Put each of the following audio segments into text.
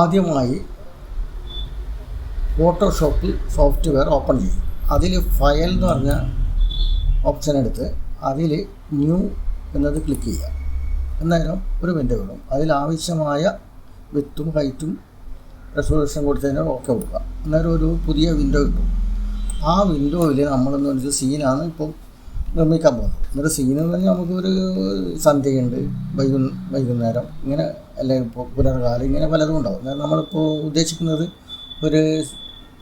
ആദ്യമായി ഫോട്ടോഷോപ്പിൽ software open ചെയ്യും. അതിൽ ഫയൽ എന്ന് പറഞ്ഞ ഓപ്ഷൻ എടുത്ത് അതിൽ ന്യൂ എന്നത് ക്ലിക്ക് ചെയ്യുക. അന്നേരം ഒരു വിൻഡോ വരും അതിലാവശ്യമായ വിത്തും ഹൈറ്റും റെസൊല്യൂഷൻ കൊടുത്തതിന് ഓക്കെ കൊടുക്കുക. അന്നേരം ഒരു പുതിയ വിൻഡോ കിട്ടും. ആ വിൻഡോയിൽ നമ്മളെന്ന് വെച്ചാൽ സീനാണ് ഇപ്പം നിർമ്മിക്കാൻ പോകുന്നത് എന്നിട്ട് സീൻ എന്ന് പറഞ്ഞാൽ നമുക്കൊരു സന്ധ്യയുണ്ട് വൈകു വൈകുന്നേരം. ഇങ്ങനെ അല്ലെങ്കിൽ പുനർകാലം ഇങ്ങനെ പലതും ഉണ്ടാവും. നമ്മളിപ്പോൾ ഉദ്ദേശിക്കുന്നത് ഒരു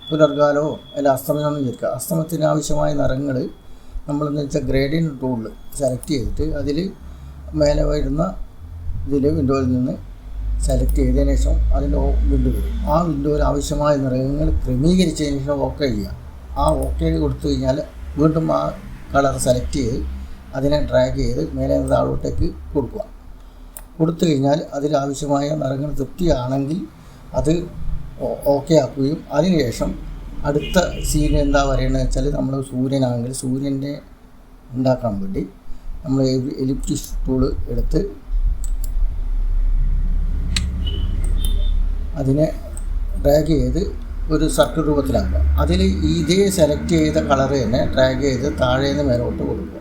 പുനർകാലമോ അല്ല അസ്തമയമെന്ന് വിചാരിക്കുക. അസ്തമത്തിന് ആവശ്യമായ നിറങ്ങൾ നമ്മളെന്ന് വെച്ചാൽ ഗ്രേഡിയൻ ടൂളിൽ സെലക്ട് ചെയ്തിട്ട് അതിൽ മേലെ വരുന്ന ഇതിൽ വിൻഡോയിൽ നിന്ന് സെലക്ട് ചെയ്തതിന് ശേഷം അതിന്റെ വിൻഡോ വരും. ആ വിൻഡോയിൽ ആവശ്യമായ നിറങ്ങൾ ക്രമീകരിച്ചതിന് ശേഷം ഓക്കെ ചെയ്യുക. ആ ഓക്കെ കൊടുത്തു കഴിഞ്ഞാൽ വീണ്ടും ആ കളർ സെലക്ട് ചെയ്ത് അതിനെ ഡ്രാഗ് ചെയ്ത് മേലെ താഴോട്ടേക്ക് കൊടുക്കുക. കൊടുത്തു കഴിഞ്ഞാൽ അതിലാവശ്യമായ നിറങ്ങൾ തൃപ്തിയാണെങ്കിൽ അത് ഓക്കെ ആക്കുകയും അതിനുശേഷം അടുത്ത സീൻ എന്താ പറയുന്നത് വെച്ചാൽ നമ്മൾ സൂര്യനാണെങ്കിൽ സൂര്യന്റെ ഉണ്ടാക്കാൻ വേണ്ടി നമ്മൾ എലിപ്റ്റിക് ടൂൾ എടുത്ത് അതിനെ ഡ്രാഗ് ചെയ്ത് ഒരു സർക്കിൾ രൂപത്തിലാക്കുക. അതിൽ ഇതേ സെലക്ട് ചെയ്ത കളർ തന്നെ ഡ്രാഗ് ചെയ്ത് താഴെ നിന്ന് മേലോട്ട് കൊടുക്കുക.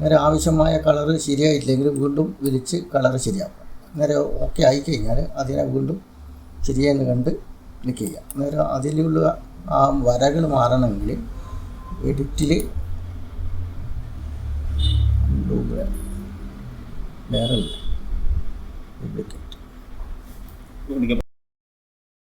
നേരെ ആവശ്യമായ കളർ ശരിയായിട്ടില്ലെങ്കിൽ വീണ്ടും വിരിച്ച് കളർ ശരിയാക്കുക. നേരെ ഓക്കെ ആയിക്കഴിഞ്ഞാൽ അതിനെ വീണ്ടും ശരിയെന്ന് കണ്ട് ക്ലിക്ക് ചെയ്യുക. നേരെ അതിലുള്ള ആ വരകൾ മാറണമെങ്കിൽ എഡിറ്റിൽ വേറെ நீங்கள்